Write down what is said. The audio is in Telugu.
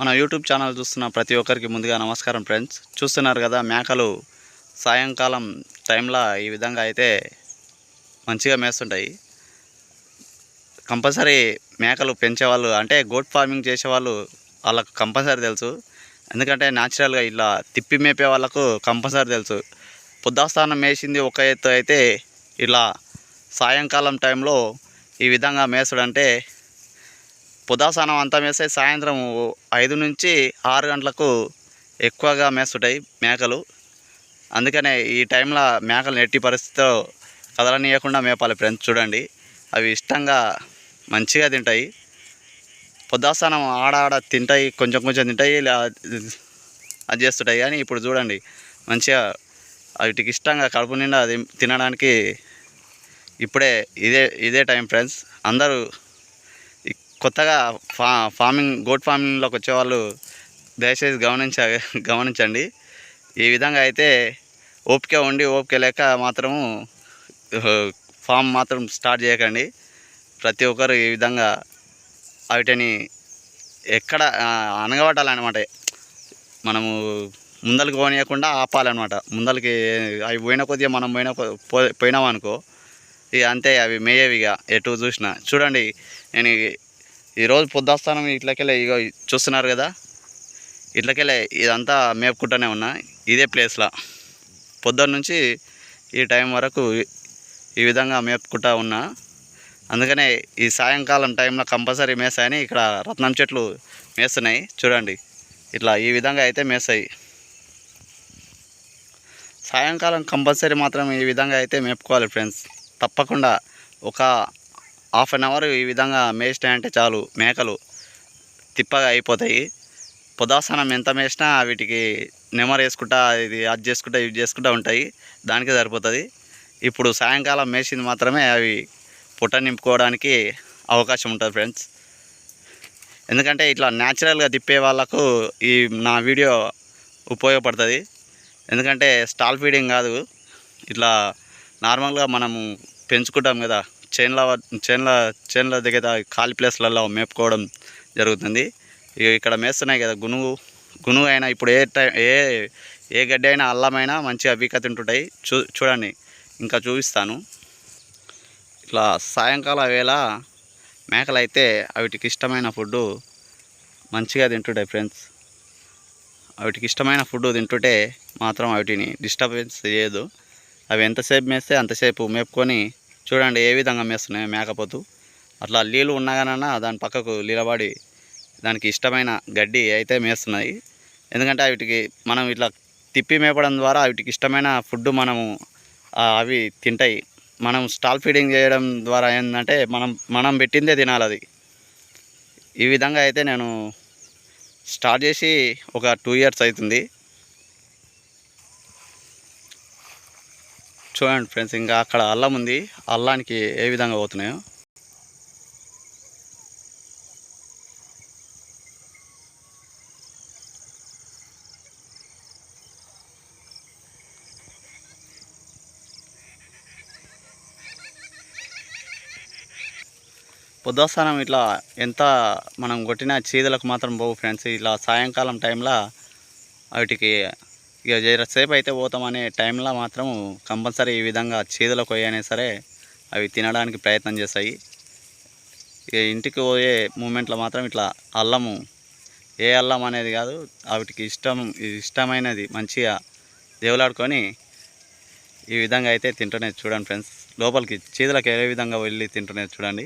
మన యూట్యూబ్ ఛానల్ చూస్తున్న ప్రతి ఒక్కరికి ముందుగా నమస్కారం ఫ్రెండ్స్. చూస్తున్నారు కదా మేకలు సాయంకాలం టైంలో ఈ విధంగా అయితే మంచిగా మేస్తుంటాయి. కంపల్సరీ మేకలు పెంచేవాళ్ళు అంటే గోట్ ఫార్మింగ్ చేసేవాళ్ళు వాళ్ళకు కంపల్సరీ తెలుసు. ఎందుకంటే న్యాచురల్గా ఇలా తిప్పి మేపే వాళ్ళకు కంపల్సరీ తెలుసు. పొద్దాస్థానం మేసింది ఒక ఎత్తు అయితే ఇలా సాయంకాలం టైంలో ఈ విధంగా మేసుడు పొదాసనం అంతా మేస్తే సాయంత్రం ఐదు నుంచి ఆరు గంటలకు ఎక్కువగా మేస్తుంటాయి మేకలు. అందుకనే ఈ టైంలో మేకలు ఎట్టి పరిస్థితిలో కదలనీయకుండా మేపాలి ఫ్రెండ్స్ చూడండి. అవి ఇష్టంగా మంచిగా తింటాయి. పొద్దాసనం ఆడ ఆడ తింటాయి కొంచెం కొంచెం తింటాయి అది చేస్తుంటాయి. కానీ ఇప్పుడు చూడండి మంచిగా వాటికి ఇష్టంగా కడుపు నిండా అది తినడానికి ఇప్పుడే ఇదే ఇదే టైం ఫ్రెండ్స్. అందరూ కొత్తగా ఫా ఫార్మింగ్ గోట్ ఫార్మింగ్లోకి వచ్చేవాళ్ళు దయచేసి గమనించ గమనించండి. ఈ విధంగా అయితే ఓపిక ఉండి ఓపిక లేక మాత్రము ఫామ్ మాత్రం స్టార్ట్ చేయకండి. ప్రతి ఒక్కరు ఈ విధంగా వాటిని ఎక్కడ అనగబట్టాలన్నమాట. మనము ముందరికి పోనీయకుండా ఆపాలన్నమాట. ముందలకి అవి పోయిన కొద్దిగా మనం పోయిన పోయినామనుకో ఇక అంతే అవి మేయేవిగా ఎటు చూసినా. చూడండి నేను ఈరోజు పొద్దుస్తానం ఇట్లకెళ్ళి ఇగో చూస్తున్నారు కదా. ఇట్లకెళ్ళి ఇదంతా మేపుకుంటూనే ఉన్నా. ఇదే ప్లేస్లో. పొద్దున్న నుంచి ఈ టైం వరకు ఈ విధంగా మేపుకుంటా ఉన్నా. అందుకనే ఈ సాయంకాలం టైంలో కంపల్సరీ మేసాయని ఇక్కడ రత్నం చెట్లు మేస్తున్నాయి. చూడండి. ఇట్లా ఈ విధంగా అయితే మేస్తాయి. సాయంకాలం కంపల్సరీ మాత్రం ఈ విధంగా అయితే మేపుకోవాలి ఫ్రెండ్స్. తప్పకుండా ఒక హాఫ్ అన్ అవర్ ఈ విధంగా మేసినాయంటే చాలు. మేకలు తిప్పగా అయిపోతాయి. పొదాసనం ఎంత మేసినా వీటికి నెమరు వేసుకుంటా ఇది అది చేసుకుంటా ఇది చేసుకుంటా ఉంటాయి. దానికి సరిపోతుంది. ఇప్పుడు సాయంకాలం మేసింది మాత్రమే అవి పుట్ట నింపుకోవడానికి అవకాశం ఉంటుంది ఫ్రెండ్స్. ఎందుకంటే ఇట్లా న్యాచురల్గా తిప్పే వాళ్ళకు ఈ నా వీడియో ఉపయోగపడుతుంది. ఎందుకంటే స్టాల్ ఫీడింగ్ కాదు. ఇట్లా నార్మల్గా మనము పెంచుకుంటాం కదా. చేన్ల చేన్ల చేన్ల దగ్గర ఖాళీ ప్లేస్లలో మేపుకోవడం జరుగుతుంది. ఇక ఇక్కడ మేస్తున్నాయి కదా గునుగు. గునుగు అయినా ఇప్పుడు ఏ టైం ఏ ఏ గడ్డి అయినా అల్లమైనా మంచిగా వీక తింటుంటాయి. చూ చూడండి. ఇంకా చూపిస్తాను. ఇట్లా సాయంకాల వేళ మేకలు అయితే వాటికి ఇష్టమైన ఫుడ్డు మంచిగా తింటుంటాయి ఫ్రెండ్స్. వాటికి ఇష్టమైన ఫుడ్ తింటుంటే మాత్రం వాటిని డిస్టర్బెన్స్ చేయదు. అవి ఎంతసేపు మేస్తే అంతసేపు మేపుకొని చూడండి ఏ విధంగా మేస్తున్నాయి మేకపోతు. అట్లా నీళ్ళు ఉన్నాగానన్నా దాని పక్కకు నిలబడి దానికి ఇష్టమైన గడ్డి అయితే మేస్తున్నాయి. ఎందుకంటే వాటికి మనం ఇట్లా తిప్పి మేపడం ద్వారా వాటికి ఇష్టమైన ఫుడ్ మనము అవి తింటాయి. మనం స్టాల్ ఫీడింగ్ చేయడం ద్వారా ఏంటంటే మనం మనం పెట్టిందే తినాలి అది. ఈ విధంగా అయితే నేను స్టార్ట్ చేసి ఒక టూ ఇయర్స్ అవుతుంది. చూడండి ఫ్రెండ్స్ ఇంకా అక్కడ అల్లం ఉంది. అల్లానికి ఏ విధంగా పోతున్నాయో. పొద్దుస్థానం ఇట్లా ఎంత మనం కొట్టిన చీదలకు మాత్రం పోవు ఫ్రెండ్స్. ఇట్లా సాయంకాలం టైంలో వాటికి ఇక సేపు అయితే పోతామనే టైంలో మాత్రం కంపల్సరీ ఈ విధంగా చీదలకు పోయినా సరే అవి తినడానికి ప్రయత్నం చేస్తాయి. ఇక ఇంటికి పోయే మూమెంట్లో మాత్రం ఇట్లా అల్లము ఏ అల్లం అనేది కాదు వాటికి ఇష్టం ఇష్టమైనది మంచిగా దేవులాడుకొని ఈ విధంగా అయితే తింటూనే చూడండి ఫ్రెండ్స్. లోపలికి చీదలకు ఏ విధంగా వెళ్ళి తింటూనే చూడండి.